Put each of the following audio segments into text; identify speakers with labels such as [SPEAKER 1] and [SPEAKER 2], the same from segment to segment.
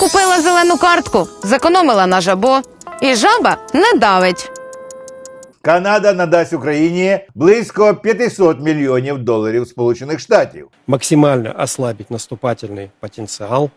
[SPEAKER 1] Купила зелену картку, зекономила на жабо, і жаба не давить.
[SPEAKER 2] Канада надасть Україні близько 500 мільйонів доларів Сполучених Штатів.
[SPEAKER 3] максимально ослабить наступательный потенциал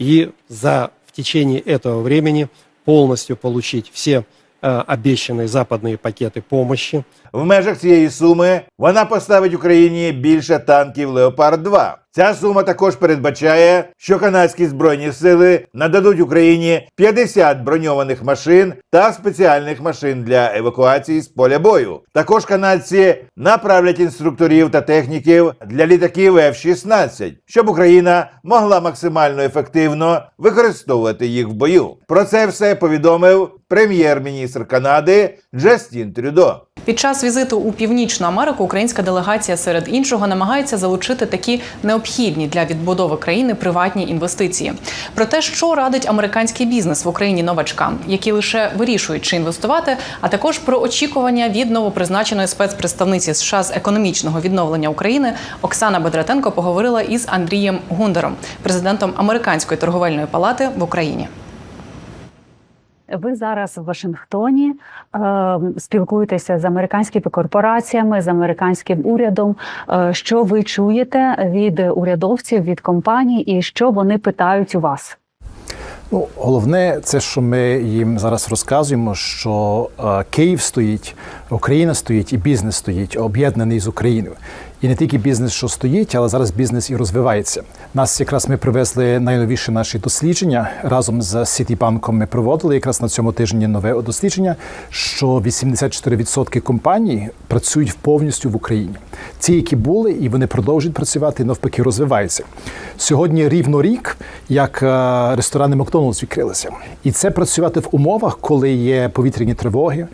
[SPEAKER 3] и за в течение этого времени полностью получить все э, обещанные западные пакеты помощи,
[SPEAKER 2] В межах цієї суми вона поставить Україні більше танків Леопард 2 Ця сума також передбачає, що канадські збройні сили нададуть Україні 50 броньованих машин та спеціальних машин для евакуації з поля бою. Також канадці направлять інструкторів та техніків для літаків F-16, щоб Україна могла максимально ефективно використовувати їх в бою. Про це все повідомив прем'єр-міністр Канади Джастін Трюдо.
[SPEAKER 4] Під час візиту у Північну Америку українська делегація серед іншого намагається залучити такі необхідні для відбудови країни приватні інвестиції. Про те, що радить американський бізнес в Україні новачкам, які лише вирішують чи інвестувати, а також про очікування від новопризначеної спецпредставниці США з економічного відновлення України Оксана Бедратенко поговорила із Андрієм Гундером, президентом Американської торговельної палати в Україні.
[SPEAKER 5] Ви зараз в Вашингтоні е, спілкуєтеся з американськими корпораціями, з американським урядом. Е, що ви чуєте від урядовців, від компаній, і що вони питають у вас?
[SPEAKER 6] Ну, головне, це що ми їм зараз розказуємо, що е, Київ стоїть, Україна стоїть і бізнес стоїть, об'єднаний з Україною. І не тільки бізнес, що стоїть, але зараз бізнес і розвивається. Нас якраз ми привезли найновіші наші дослідження разом з Сітібанком. Ми проводили якраз на цьому тижні нове дослідження, що 84% компаній працюють повністю в Україні. Ті, які були, і вони продовжують працювати, навпаки, розвиваються. Сьогодні рівно рік, як е, ресторани Макдоналдс відкрилися, і це працювати в умовах, коли є повітряні тривоги,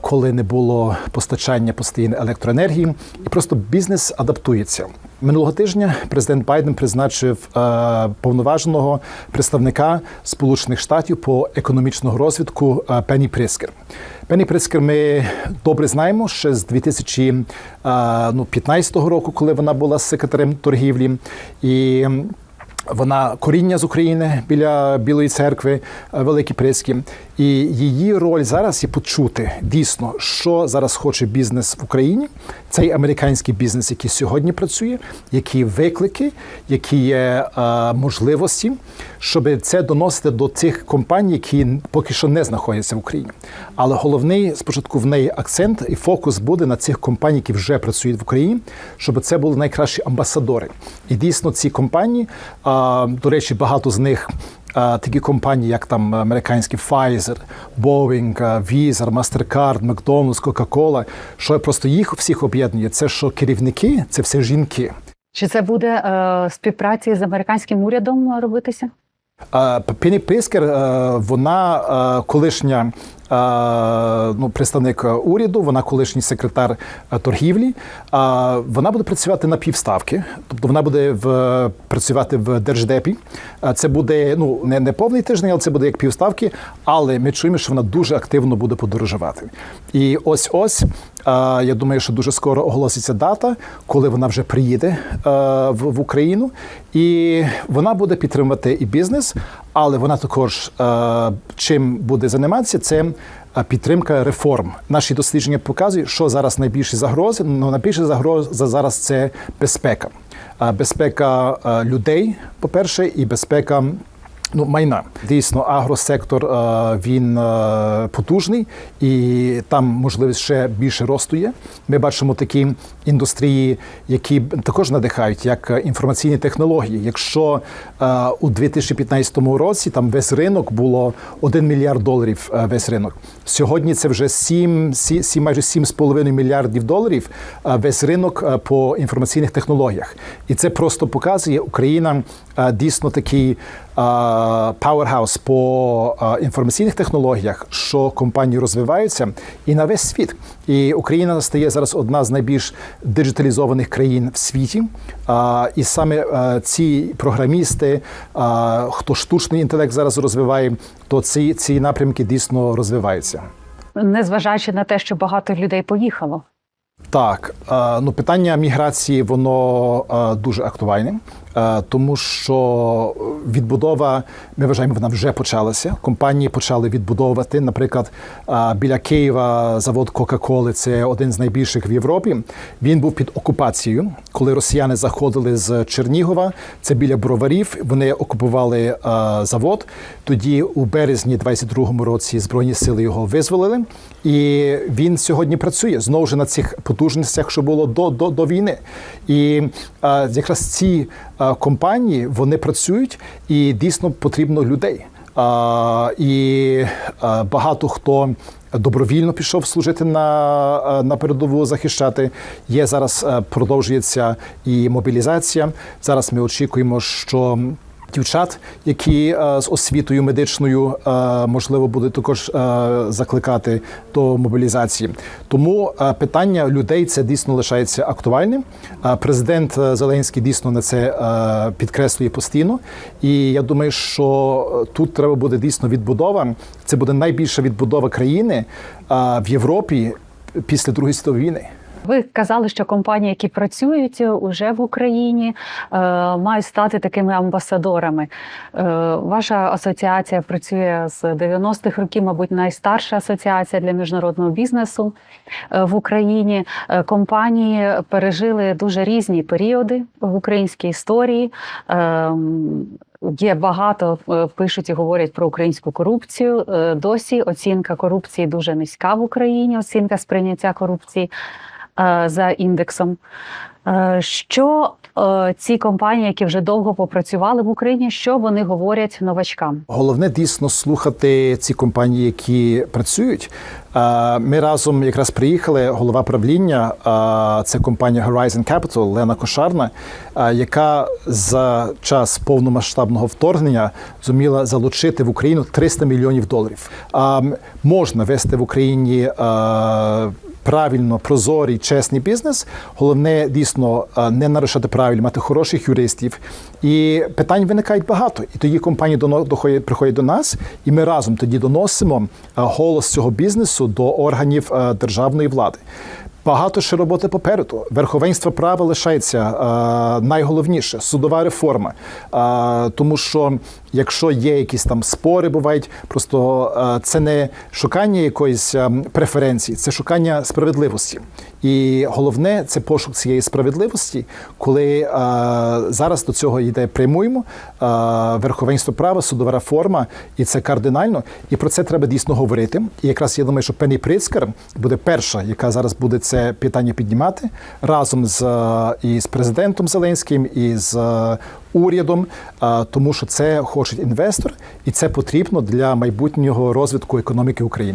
[SPEAKER 6] коли не було постачання постійної електроенергії, і просто бізнес адаптується. Минулого тижня президент Байден призначив е, повноваженого представника Сполучених Штатів по економічного розвитку е, Пенні Прискер. Пенні Прискер ми добре знаємо ще з 2015 року, коли вона була секретарем торгівлі. І вона коріння з України біля Білої церкви, е, Великі Приски. І її роль зараз є почути дійсно, що зараз хоче бізнес в Україні. Цей американський бізнес, який сьогодні працює, які виклики, які є е, можливості, щоб це доносити до цих компаній, які поки що не знаходяться в Україні. Але головний спочатку в неї акцент і фокус буде на цих компаній, які вже працюють в Україні, щоб це були найкращі амбасадори. І дійсно ці компанії, а, до речі, багато з них. Такі компанії, як там американські Pfizer, Boeing, Visa, MasterCard, McDonald's, Coca-Cola, що просто їх всіх об'єднує, це що керівники це все жінки.
[SPEAKER 5] Чи це буде е, співпраці з американським урядом робитися?
[SPEAKER 6] Пені Прискер, е, вона е, колишня ну, представник уряду, вона колишній секретар е, торгівлі. Вона буде працювати на півставки, тобто вона буде в, працювати в держдепі. Це буде ну, не, не повний тиждень, але це буде як півставки. Але ми чуємо, що вона дуже активно буде подорожувати. І ось ось. е, Я думаю, що дуже скоро оголоситься дата, коли вона вже приїде е, в Україну, і вона буде підтримувати і бізнес, але вона також е, чим буде займатися, це е, підтримка реформ. Наші дослідження показують, що зараз найбільші загрози. Ну найбільша загроза зараз це безпека. Е, Безпека людей, по-перше, і безпека. Ну, майна дійсно, агросектор е, він е, потужний і там можливість ще більше росту є. Ми бачимо такі індустрії, які також надихають, як е, інформаційні технології. Якщо у 2015 році там весь ринок було 1 мільярд доларів. Весь ринок сьогодні це вже 7, 7 майже 7,5 мільярдів доларів. Весь ринок по інформаційних технологіях, і це просто показує Україна дійсно такий пауерхаус по інформаційних технологіях, що компанії розвиваються, і на весь світ. І Україна стає зараз одна з найбільш диджиталізованих країн в світі. І саме ці програмісти, хто штучний інтелект зараз розвиває, то ці, ці напрямки дійсно розвиваються.
[SPEAKER 5] Незважаючи на те, що багато людей поїхало.
[SPEAKER 6] Так, ну питання міграції воно дуже актуальне. Е, тому що відбудова, ми вважаємо, вона вже почалася. Компанії почали відбудовувати. Наприклад, е, біля Києва завод Кока-Коли це один з найбільших в Європі. Він був під окупацією, коли росіяни заходили з Чернігова. Це біля броварів. Вони окупували е, завод. Тоді, у березні 22-му році, збройні сили його визволили, і він сьогодні працює знову ж на цих потужностях, що було до, до, до війни. І якраз ці компанії вони працюють і дійсно потрібно людей. А, і багато хто добровільно пішов служити на, на передову захищати. Є зараз продовжується і мобілізація. Зараз ми очікуємо, що дівчат, які е, з освітою медичною е, можливо будуть також е, закликати до мобілізації. Тому питання людей це дійсно лишається актуальним. Президент Зеленський дійсно на це підкреслює постійно. І я думаю, що тут треба буде дійсно відбудова. Це буде найбільша відбудова країни в Європі після Другої світової війни.
[SPEAKER 5] Ви казали, що компанії, які працюють уже в Україні, е, мають стати такими амбасадорами. Е, Ваша асоціація працює з 90-х років, мабуть, найстарша асоціація для міжнародного бізнесу е, в Україні. Е, Компанії пережили дуже різні періоди в українській історії. Е, Є багато е, пишуть і говорять про українську корупцію. Е, Досі оцінка корупції дуже низька в Україні. Оцінка сприйняття корупції е, за індексом. Е, Що е, ці компанії, які вже довго попрацювали в Україні, що вони говорять новачкам?
[SPEAKER 6] Головне дійсно слухати ці компанії, які працюють. Е, Ми разом якраз приїхали. Голова правління е, це компанія Horizon Capital Лена Кошарна, е, яка за час повномасштабного вторгнення зуміла залучити в Україну 300 мільйонів доларів. Можна вести в Україні. Правильно, прозорий, чесний бізнес. Головне дійсно е, не нарушати правиль, мати хороших юристів. І питань виникають багато. І тоді компанії приходять до нас, і ми разом тоді доносимо е, голос цього бізнесу до органів е, державної влади. Багато ще роботи попереду. Верховенство права лишається е, найголовніше судова реформа. Е, тому що якщо є якісь там спори, бувають, просто е, це не шукання якоїсь е, преференції, це шукання справедливості. І головне це пошук цієї справедливості, коли зараз до цього йде прямуємо верховенство права, судова реформа, і це кардинально. І про це треба дійсно говорити. І якраз я думаю, що Пенні Прицкер буде перша, яка зараз буде це питання піднімати разом з е, і з президентом Зеленським і з е, урядом, е, тому що це хоче інвестор, і це потрібно для майбутнього розвитку економіки України.